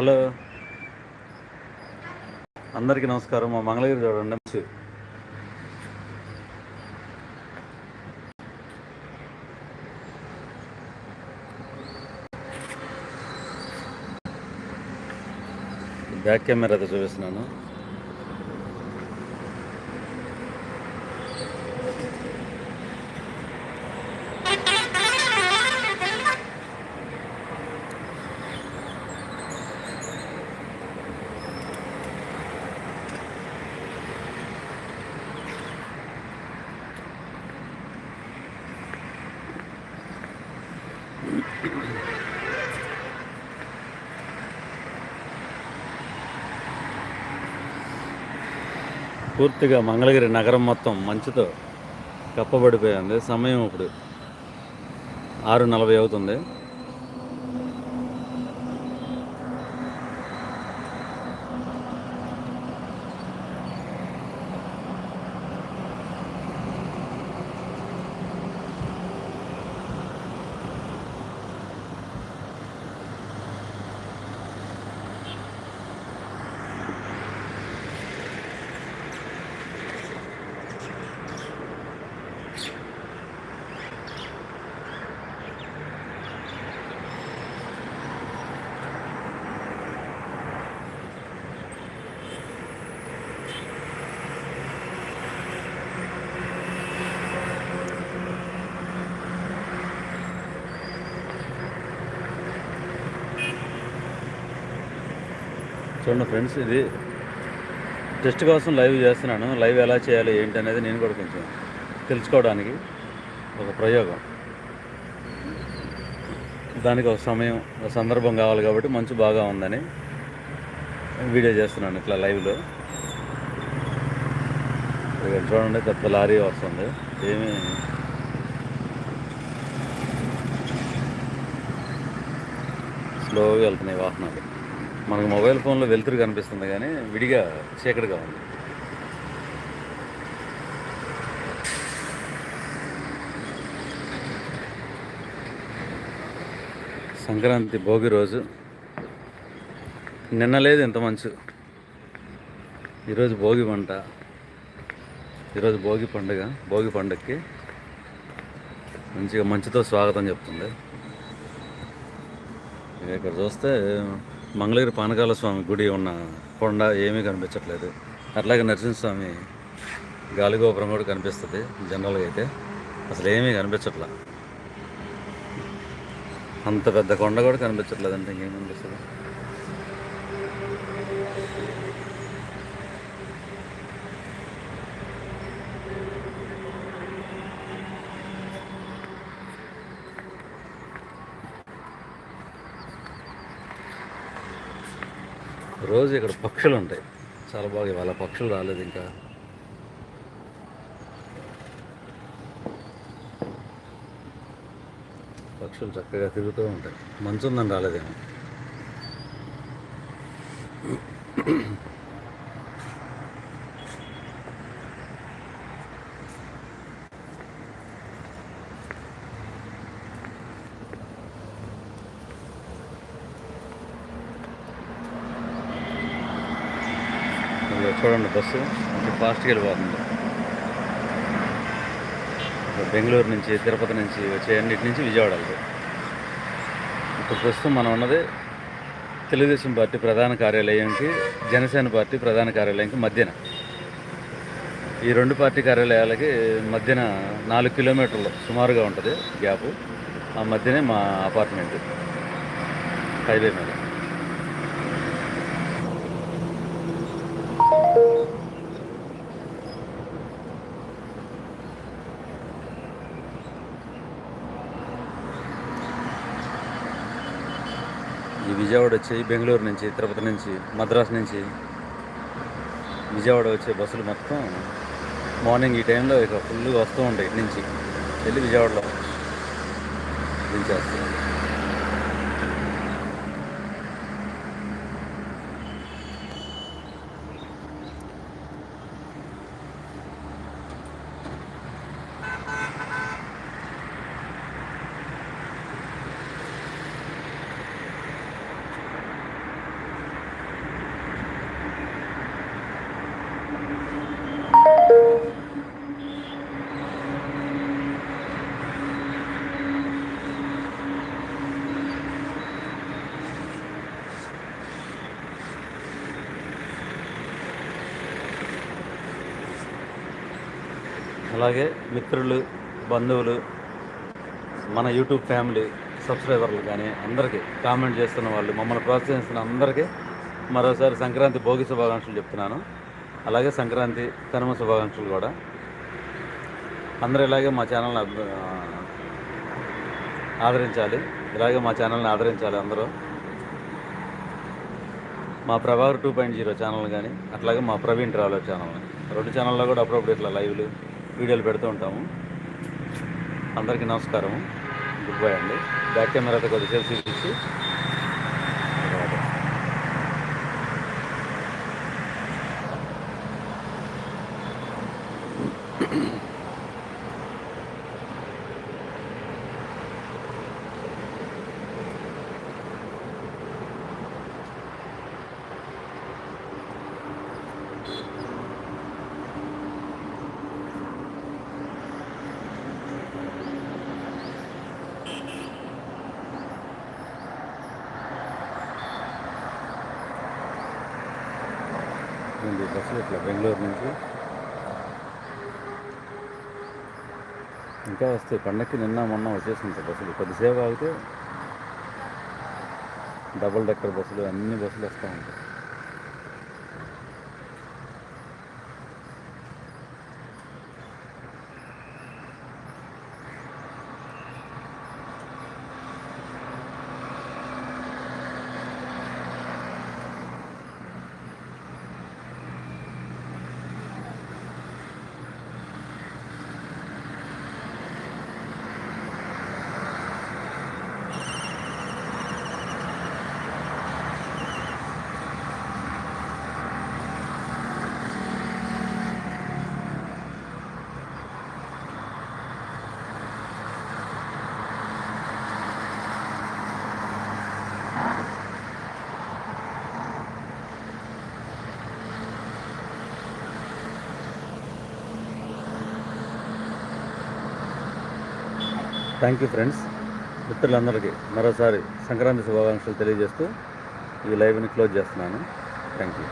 Hello. అందరికీ నమస్కారం. మా మంగళగిరి చూడండి మంచి. బ్యాక్ కెమెరాతో చూపిస్తున్నాను. పూర్తిగా మంగళగిరి నగరం మొత్తం మంచుతో కప్పబడిపోయింది. సమయం ఇప్పుడు ఆరు నలభై అవుతుంది. చూడండి ఫ్రెండ్స్ ఇది టెస్ట్ కోసం లైవ్ చేస్తున్నాను. లైవ్ ఎలా చేయాలి ఏంటి అనేది నేను కూడా కొంచెం తెలుసుకోవడానికి ఒక ప్రయోగం. దానికి ఒక సమయం ఒక సందర్భం కావాలి కాబట్టి మంచు బాగా ఉందని వీడియో చేస్తున్నాను ఇట్లా లైవ్లో. చూడండి పెద్ద లారీ వస్తుంది. ఏమీ? స్లోగా వెళ్తున్నాయి వాహనాలు. మనకు మొబైల్ ఫోన్లో వెలుతురు కనిపిస్తుంది కానీ విడిగా చీకటిగా ఉంది. సంక్రాంతి భోగి రోజు. నిన్న లేదు ఇంత మంచు. ఈరోజు భోగి పంట. ఈరోజు భోగి పండుగ. భోగి పండుగకి మంచిగా మంచుతో స్వాగతం చెప్తుంది. ఇక్కడ చూస్తే మంగళగిరి పానకాల స్వామి గుడి ఉన్న కొండ ఏమీ కనిపించట్లేదు. అట్లాగే నరసింహస్వామి గాలిగోపురం కూడా కనిపిస్తుంది జనరల్గా అయితే. అసలు ఏమీ కనిపించట్లా. అంత పెద్ద కొండ కూడా కనిపించట్లేదు అంటే ఇంకేం కనిపిస్తుంది? రోజు ఇక్కడ పక్షులు ఉంటాయి. చాలా బాగా ఇవాళ పక్షులు రాలేదు ఇంకా. పక్షులు చక్కగా తిరుగుతూ ఉంటాయి. మంచు ఉందని రాలేదేమో. చూడండి బస్సు. కొంచెం ఫాస్ట్గా వెళ్ళిపోతుంది. బెంగళూరు నుంచి తిరుపతి నుంచి వచ్చే అన్నిటి నుంచి విజయవాడ ఇప్పుడు ప్రస్తుతం మనం ఉన్నది తెలుగుదేశం పార్టీ ప్రధాన కార్యాలయంకి జనసేన పార్టీ ప్రధాన కార్యాలయంకి మధ్యన. ఈ రెండు పార్టీ కార్యాలయాలకి మధ్యన నాలుగు కిలోమీటర్లు సుమారుగా ఉంటుంది గ్యాపు. ఆ మధ్యనే మా అపార్ట్మెంట్ హైవే మీద. ఈ విజయవాడ వచ్చి బెంగళూరు నుంచి తిరుపతి నుంచి మద్రాసు నుంచి. విజయవాడ వచ్చే బస్సులు మొత్తం మార్నింగ్ ఈ టైంలో ఇక ఫుల్గా వస్తూ ఉంటాయి ఇటు నుంచి. వెళ్ళి విజయవాడలో దించేస్తాయి అలాగే మిత్రులు బంధువులు మన యూట్యూబ్ ఫ్యామిలీ సబ్స్క్రైబర్లు కానీ అందరికీ కామెంట్ చేస్తున్న వాళ్ళు మమ్మల్ని ప్రోత్సహిస్తున్న అందరికీ మరోసారి సంక్రాంతి భోగి శుభాకాంక్షలు చెప్తున్నాను. అలాగే సంక్రాంతి కనుమ శుభాకాంక్షలు కూడా. అందరూ ఇలాగే మా ఛానల్ని ఆదరించాలి. ఇలాగే మా ఛానల్ని ఆదరించాలి అందరూ. మా Prabhakar two point zero channel కానీ అట్లాగే మా ప్రవీణ్ ట్రావెలర్ ఛానల్. రెండు ఛానల్లో కూడా అప్పుడప్పుడు ఇట్లా లైవ్లు వీడియోలు పెడుతూ ఉంటాము. అందరికీ నమస్కారం గుడ్ బై అండి. బ్యాక్ కెమెరాతో కొద్దిసేపు చూపించి వస్తుంది బస్సులు ఇట్లా బెంగళూరు నుంచి. ఇంకా వస్తాయి పండక్కి నిన్న మొన్న వచ్చేస్తుంటాయి బస్సులు. కొద్దిసేపు ఆగితే డబుల్ డెక్కర్ బస్సులు అన్ని బస్సులు వస్తూ ఉంటాయి. థ్యాంక్ యూ ఫ్రెండ్స్ మిత్రులందరికీ మరోసారి సంక్రాంతి శుభాకాంక్షలు తెలియజేస్తూ ఈ లైవ్ని క్లోజ్ చేస్తున్నాను. Thank you